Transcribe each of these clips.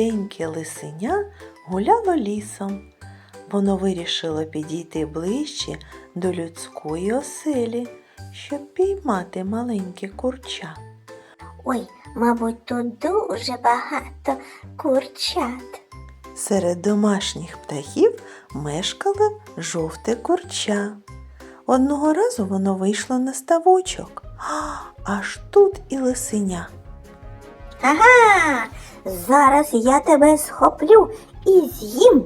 худеньке лисеня гуляло лісом. Воно вирішило підійти ближче до людської оселі, щоб піймати маленьке курча. Ой, мабуть, тут дуже багато курчат. Серед домашніх птахів мешкало жовте курча. Одного разу воно вийшло на ставочок. Аж тут і лисеня. Ага, зараз я тебе схоплю і з'їм.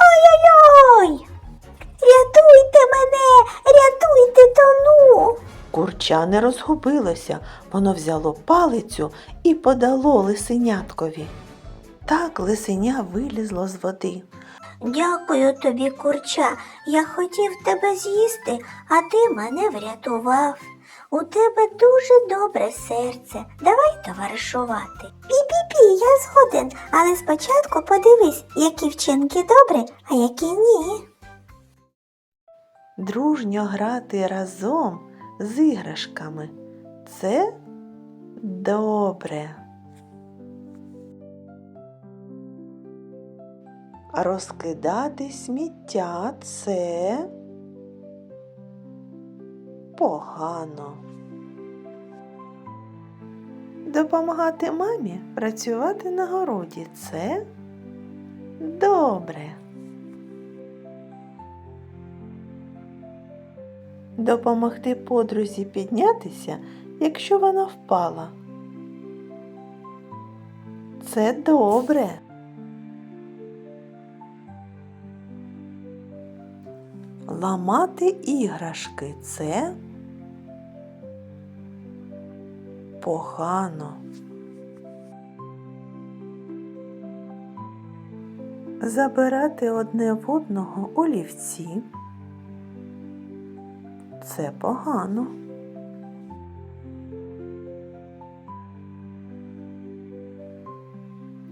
Ой-ой-ой! Рятуйте мене, рятуйте тону. Курча не розгубилося, воно взяло палицю і подало лисеняткові. Так лисеня вилізло з води. Дякую тобі, курча. Я хотів тебе з'їсти, а ти мене врятував. У тебе дуже добре серце. Давай товаришувати. Пі-пі-пі, я згоден, але спочатку подивись, які вчинки добрі, а які ні. Дружньо грати разом з іграшками. Це добре. Розкидати сміття це погано. Допомагати мамі працювати на городі це добре. Допомогти подрузі піднятися, якщо вона впала. Це добре. Ламати іграшки це погано. Забирати одне в одного олівці це погано.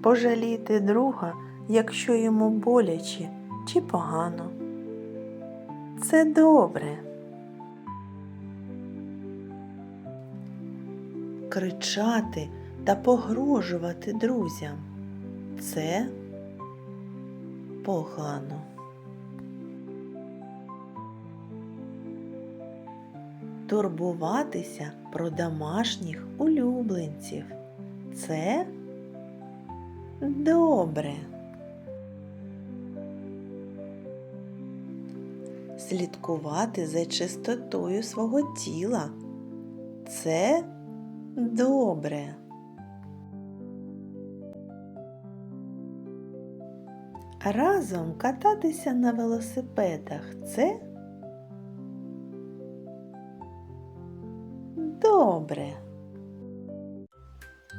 Пожаліти друга, якщо йому боляче чи погано. Це добре. Кричати та погрожувати друзям. Це погано. Турбуватися про домашніх улюбленців. Це добре. Слідкувати за чистотою свого тіла. Це добре. Разом кататися на велосипедах це добре.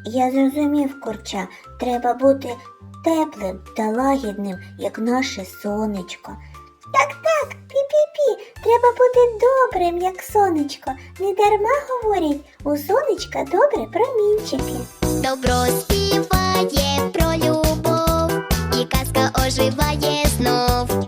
Я зрозумів, курча, треба бути теплим та лагідним, як наше сонечко. Треба бути добрим, як сонечко. Не дарма говорять, у сонечка добре промінчики. Добро співає про любов, і казка оживає знов.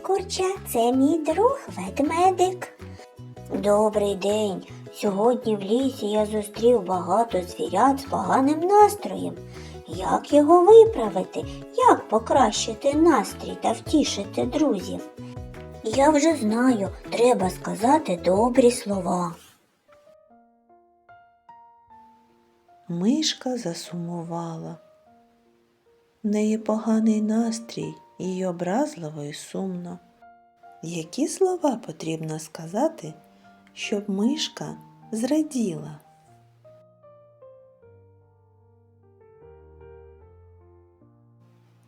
Курча, це мій друг ведмедик. Добрий день. Сьогодні в лісі я зустрів багато звірят з поганим настроєм. Як його виправити? Як покращити настрій та втішити друзів? Я вже знаю, треба сказати добрі слова. Мишка засумувала. В неї поганий настрій їй образливо і сумно. Які слова потрібно сказати, щоб мишка зраділа?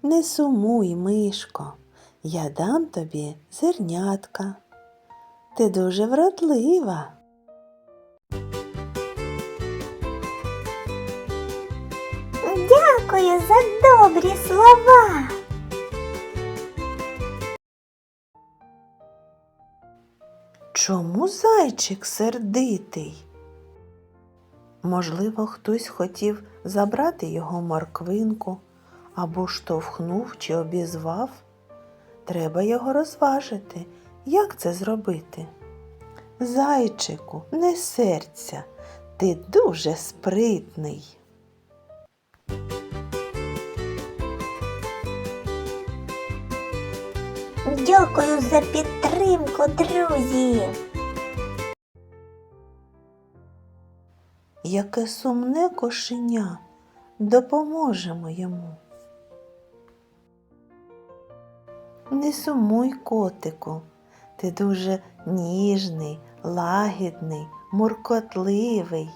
Не сумуй, мишко, я дам тобі зернятка. Ти дуже вродлива. Дякую за добрі слова. Чому зайчик сердитий? Можливо, хтось хотів забрати його морквинку або штовхнув чи обізвав. Треба його розважити. Як це зробити? Зайчику, не серця, ти дуже спритний. Дякую за підтримку, друзі. Яке сумне кошеня, допоможемо йому. Не сумуй, котику, ти дуже ніжний, лагідний, муркотливий.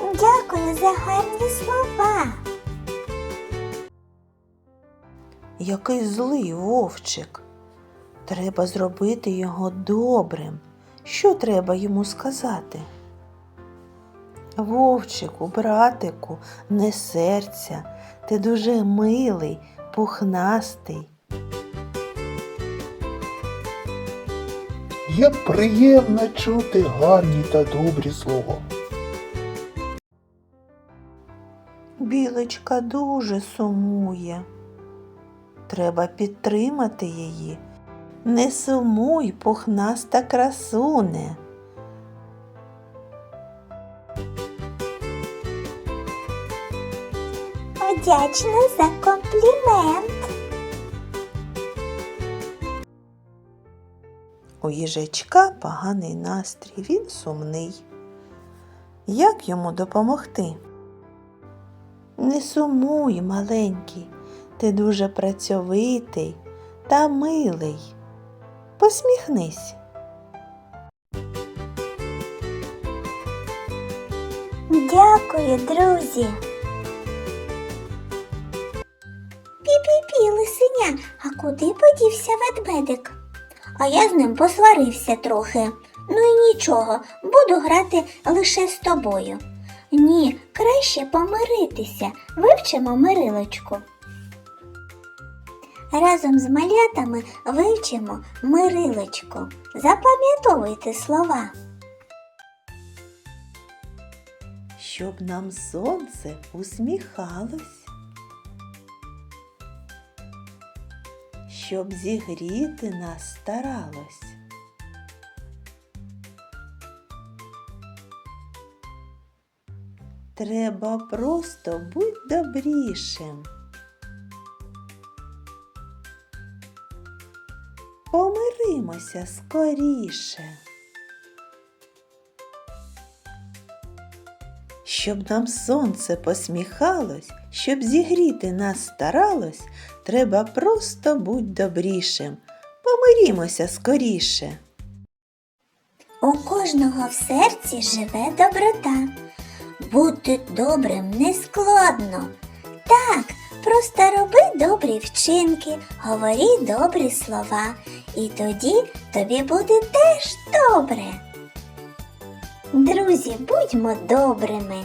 Дякую за гарні слова. Який злий вовчик. Треба зробити його добрим. Що треба йому сказати? Вовчику, братику, не серця, ти дуже милий, пухнастий. Як приємно чути гарні та добрі слова. Білочка дуже сумує. Треба підтримати її. Не сумуй, пухнаста красуне. Вдячна за комплімент. У їжачка поганий настрій, він сумний. Як йому допомогти? Не сумуй, маленький, ти дуже працьовитий та милий. Посміхнись. Дякую, друзі. Пі-пі-пі, лисеня, а куди подівся ведмедик? А я з ним посварився трохи. Ну і нічого, буду грати лише з тобою. Ні, краще помиритися, вивчимо мирилочку. Разом з малятами вивчимо мирилочку. Запам'ятовуйте слова. щоб нам сонце усміхалось, щоб зігріти нас старалось. Треба просто будь добрішим. Помиримося скоріше. Щоб нам сонце посміхалось, щоб зігріти нас старалось, треба просто будь добрішим. Помирімося скоріше. У кожного в серці живе доброта. Бути добрим не складно. Так, просто роби добрі вчинки, говори добрі слова, і тоді тобі буде теж добре. Друзі, будьмо добрими.